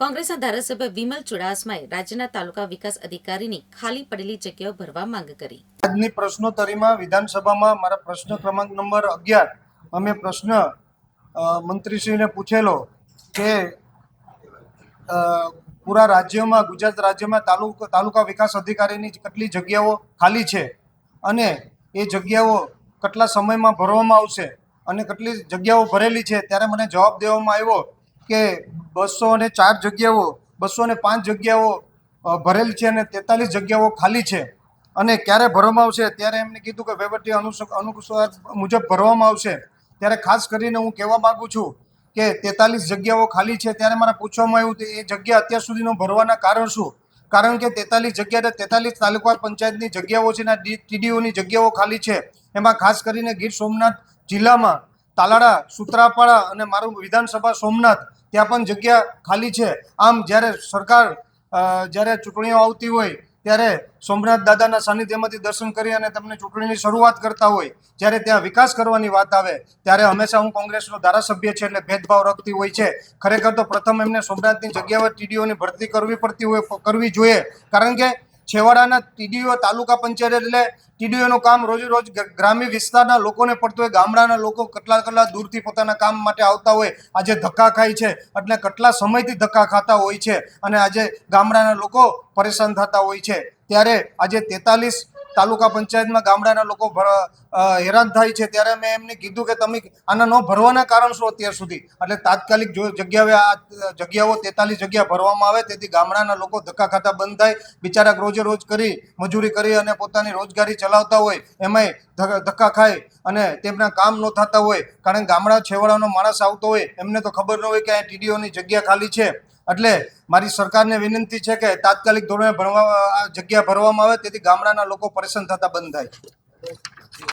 કોંગ્રેસના ધારાસભ્ય વિમલ ચુડાસમાએ રાજ્યના તાલુકા વિકાસ અધિકારીની ખાલી પડેલી જગ્યાઓ ભરવા માંગ કરી. આજની પ્રશ્નોત્તરીમાં વિધાનસભામાં મારા પ્રશ્ન ક્રમાંક નંબર અગિયાર અમે પ્રશ્ન મંત્રીશ્રીને પૂછેલો કે પૂરા રાજ્યમાં, ગુજરાત રાજ્યમાં તાલુકા તાલુકા વિકાસ અધિકારીની કેટલી જગ્યાઓ ખાલી છે અને એ જગ્યાઓ કેટલા સમયમાં ભરવામાં આવશે અને કેટલી જગ્યાઓ ભરેલી છે? ત્યારે મને જવાબ દેવામાં આવ્યો કે બસો અને ચાર જગ્યાઓ, બસો અને પાંચ જગ્યાઓ ભરેલ છે અને તેતાલીસ જગ્યાઓ ખાલી છે. અને ક્યારે ભરવામાં આવશે ત્યારે એમને કીધું કે વહીવટી અનુસ- અનુસાર મુજબ ભરવામાં આવશે. ત્યારે ખાસ કરીને હું કહેવા માગું છું કે તેતાલીસ જગ્યાઓ ખાલી છે ત્યારે મારે પૂછવામાં આવ્યું કે એ જગ્યા અત્યાર સુધીનો ભરવાના કારણ શું? કારણ કે તેતાલીસ જગ્યા તેતાલીસ તાલુકા પંચાયતની જગ્યાઓ છે ને ટીડીઓની જગ્યાઓ ખાલી છે. એમાં ખાસ કરીને ગીર સોમનાથ જિલ્લામાં તાલાળા, સુત્રાપાડા અને મારું વિધાનસભા સોમનાથ ત્યાં પણ જગ્યા ખાલી છે. આમ જ્યારે સરકાર જ્યારે ચૂંટણીઓ આવતી હોય, ત્યારે સોમનાથ દાદાના સાનિધ્યમાંથી દર્શન કરી અને તમને ચૂંટણીની શરૂઆત કરતા હોય, જ્યારે ત્યાં વિકાસ કરવાની વાત આવે, ત્યારે હંમેશા હું કોંગ્રેસનો ધારાસભ્ય છે એટલે ભેદભાવ રખતી હોય છે. ખરેખર તો પ્રથમ એમને સોમનાથની જગ્યાએ ટીડીઓની ભરતી કરવી પડતી હોય, કરવી જોઈએ. કારણ કે છેવાડાના ટીડીઓ તાલુકા પંચાયત એટલે ટીડીઓનું કામ રોજ રોજ ગ્રામ્ય વિસ્તારના લોકોને પડતું હોય, ગામડાના લોકો કેટલા કેટલા દૂરથી પોતાના કામ માટે આવતા હોય, આજે ધક્કા ખાય છે, એટલે કેટલા સમયથી ધક્કા ખાતા હોય છે, અને આજે ગામડાના લોકો પરેશાન થતા હોય છે. ત્યારે આજે તેતાલીસ તાલુકા પંચાયતમાં ગામડાના લોકો હેરાન થાય છે, ત્યારે મેં એમને કીધું કે તમે આના ન ભરવાના કારણ શું અત્યાર સુધી? એટલે તાત્કાલિક જો જગ્યાએ આ જગ્યાઓ તેતાલીસ જગ્યા ભરવામાં આવે, તેથી ગામડાના લોકો ધક્કા ખાતા બંધ થાય, બિચારા રોજે રોજ કરી, મજૂરી કરી અને પોતાની રોજગારી ચલાવતા હોય, એમાંય ધક્કા ખાય અને તેમના કામ ન થતા હોય, કારણ કે ગામડા છેવાડાનો માણસ આવતો હોય, એમને તો ખબર ન હોય કે આ ટીડીઓની જગ્યા ખાલી છે. એટલે મારી સરકારને વિનંતી છે કે તાત્કાલિક ધોરણે ભણવા જગ્યા ભરવામાં આવે, તેથી ગામડાના લોકો પરેશાન થતા બંધ થાય.